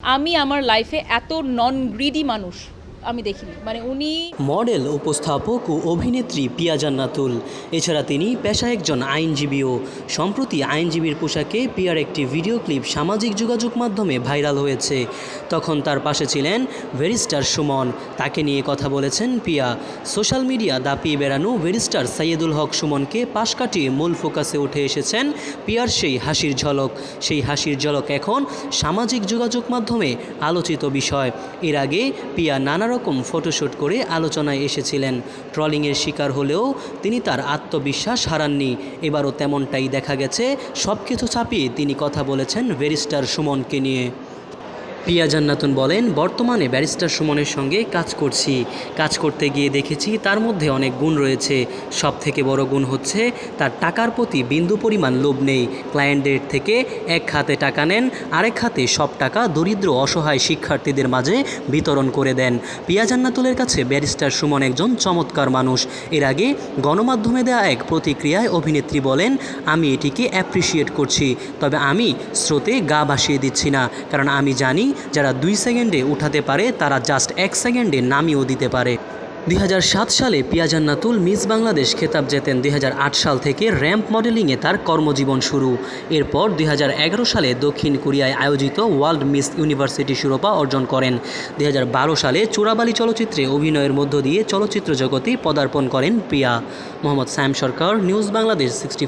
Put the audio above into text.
আমি আমার লাইফে এত নন গ্রিডি মানুষ। আমি দেখিনি। মানে উনি মডেল, উপস্থাপক ও অভিনেত্রী পিয়া জান্নাতুল। এছাড়া তিনি পেশায় একজন আইনজীবীও সম্প্রতি আইনজীবীর পোশাকে পিয়ার একটি ভিডিও ক্লিপ সামাজিক যোগাযোগ মাধ্যমে ভাইরাল হয়েছে। তখন তার পাশে ছিলেন ভেরিস্টার সুমন। তাকে নিয়ে কথা বলেছেন পিয়া। সোশ্যাল মিডিয়া দাপিয়ে বেড়ানো ভেরিস্টার সাইয়েদুল হক সুমনকে পাশ কাটিয়ে মূল ফোকাসে উঠে এসেছেন পিয়ার সেই হাসির ঝলক। সেই হাসির ঝলক এখন সামাজিক যোগাযোগ মাধ্যমে আলোচিত বিষয়। এর আগে পিয়া নানা রকম ফটোশ্যুট করে আলোচনায় এসেছিলেন। ট্রলিংয়ের শিকার হলেও তিনি তার আত্মবিশ্বাস হারাননি। এবারও তেমনটাই দেখা গেছে। সব কিছু ছাপিয়ে তিনি কথা বলেছেন ভেরিস্টার সুমনকে নিয়ে। পিয়া জান্নাতুন বলেন, বর্তমানে ব্যারিস্টার সুমনের সঙ্গে কাজ করছি। কাজ করতে গিয়ে দেখেছি তার মধ্যে অনেক গুণ রয়েছে। সব থেকে বড় গুণ হচ্ছে তার টাকার প্রতি বিন্দু পরিমাণ লোভ নেই। ক্লায়েন্টদের থেকে এক হাতে টাকা নেন, আরেক হাতে সব টাকা দরিদ্র, অসহায় শিক্ষার্থীদের মাঝে বিতরণ করে দেন। পিয়া জান্নাতুলের কাছে ব্যারিস্টার সুমন একজন চমৎকার মানুষ। এর আগে গণমাধ্যমে দেওয়া এক প্রতিক্রিয়ায় অভিনেত্রী বলেন, আমি এটিকে অ্যাপ্রিসিয়েট করছি, তবে আমি স্রোতে গা ভাসিয়ে দিচ্ছি না, কারণ আমি জানি যারা দুই সেকেন্ডে উঠাতে পারে, তারা জাস্ট এক সেকেন্ডে নামিয়েও দিতে পারে। দুই হাজার সাত সালে পিয়া জান্নাতুল মিস বাংলাদেশ খেতাব জেতেন। দুই হাজার আট সাল থেকে র্যাম্প মডেলিংয়ে তার কর্মজীবন শুরু। এরপর দুই হাজার এগারো সালে দক্ষিণ কোরিয়ায় আয়োজিত ওয়ার্ল্ড মিস ইউনিভার্সিটি শিরোপা অর্জন করেন। দুই হাজার বারো সালে চোরাবালি চলচ্চিত্রে অভিনয়ের মধ্য দিয়ে চলচ্চিত্র জগতে পদার্পণ করেন প্রিয়া। Mohammad Sayem Sarkar, news Bangladesh sixty